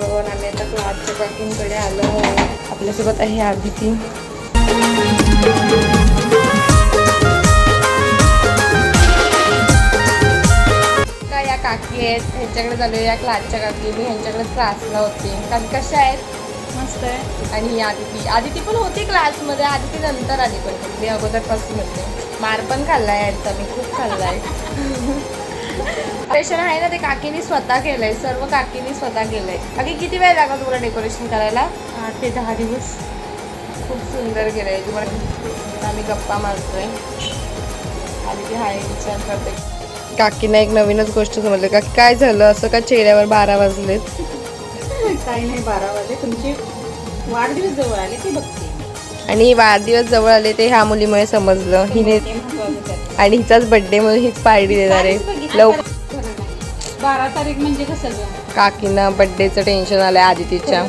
बघून आम्ही आता क्लासच्या काकींकडे आलो आपल्यासोबत आहे आदिती. का या काकी आहेत? ह्यांच्याकडे झालो या क्लासच्या काकी मी ह्यांच्याकडे क्लासला होते. काकी कशा आहेत? मस्त आहे. आणि ही आदिती. आदिती पण होती क्लासमध्ये आदिती नंतर आली पण. मी अगोदरपासून होते मार पण खाल्लाय यांचा. मी खूप खाल्लाय. डेकोरेशन आहे ना ते काकीने स्वतः केलंय सर्व काकीने स्वतः केलंय. काकी किती वेळ लागला तुम्हाला डेकोरेशन करायला? आठ ते दहा दिवस. खूप सुंदर केलंय. तुम्हाला आम्ही गप्पा मारतोय. आदिती हाय विचार करते. काकीना एक नवीनच गोष्ट समजली. काकी काय झालं? असं का चेहऱ्यावर बारा वाजलेत? काही नाही बारा वाजे तुमची वाढदिवस जवळ आले ते बघते. आणि वाढदिवस जवळ आले ते ह्या मुलीमुळे समजलं. हिने. आणि हिचाच बर्थडे म्हणून हीच पार्टी देणार आहे. बघितली लव तर खरं नाही. बारा तारीख म्हणजे कसं? काकींना बर्थडेचं टेन्शन आलंय आदितीच्या.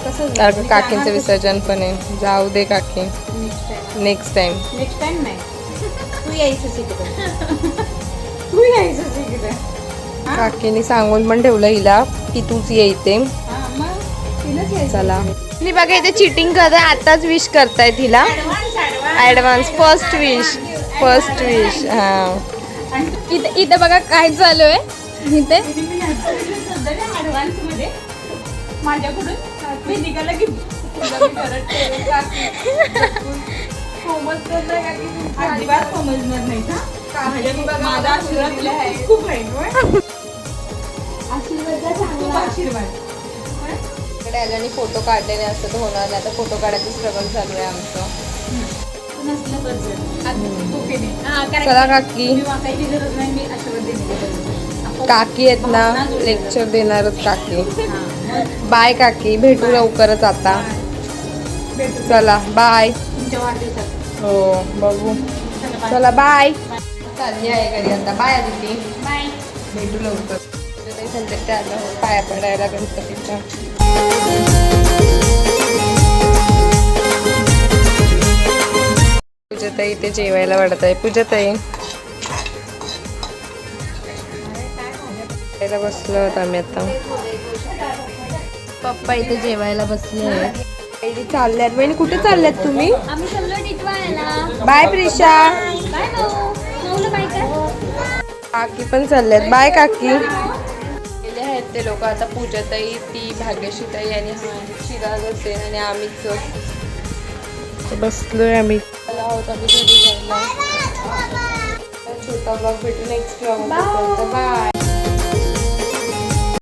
कसं कारण काकींचं विसर्जन पण आहे. जाऊ दे काकी. नेक्स्ट टाइम नेक्स्ट टाइम नाही. तू यायचं तू हा? काकीने सांगून पण ठेवलं हिला की तूच ये चला. आणि बघा इथे चिटिंग करताय आताच विश करतायत हिला advance first wish first wish हा. इथं इथं बघा काय चालू आहे. इथे. माझ्याकडून वेदिकाला गिफ्ट अजिबात समजणार नाही का माझा आशीर्वाद. तुला खूप आहे होय? खूप आशीर्वाद. इकडे आल्याने फोटो काढलेले असतं तर होणार नाही. आता फोटो काढायचं स्ट्रगल चालू आहे आमचं. नाही. चला काकी. नाही काकी आहेत ना लेक्चर देणारच काकी. बाय काकी. भेटू लवकरच आता. चला बाय हो बघू. चला बाय चालली आहे घरी आता. बाय आदिती. बाय भेटू लवकर. संध्याकाळी आलो आहोत पाया पडायला गणपतीच्या. पूजाताई इथे जेवायला वाढत आहे पूजाताई. जेवायला बसलो आहोत आम्ही आता. पप्पा इथे जेवायला बसले आहेत. चालल्यात. बहिणी कुठे चालल्यात तुम्ही? बाय प्रिशा. बाय काकी पण चालल्यात. बाय काकी. ते लोक आता पूजाताई ती भाग्यशीताई आणि हा शिराज असेल आणि आम्हीच बसलोय आम्ही. आलो आहोत आम्ही घरी जायला. छोटा ब्लॉग भेटू नेक्स्ट ब्लॉग बाय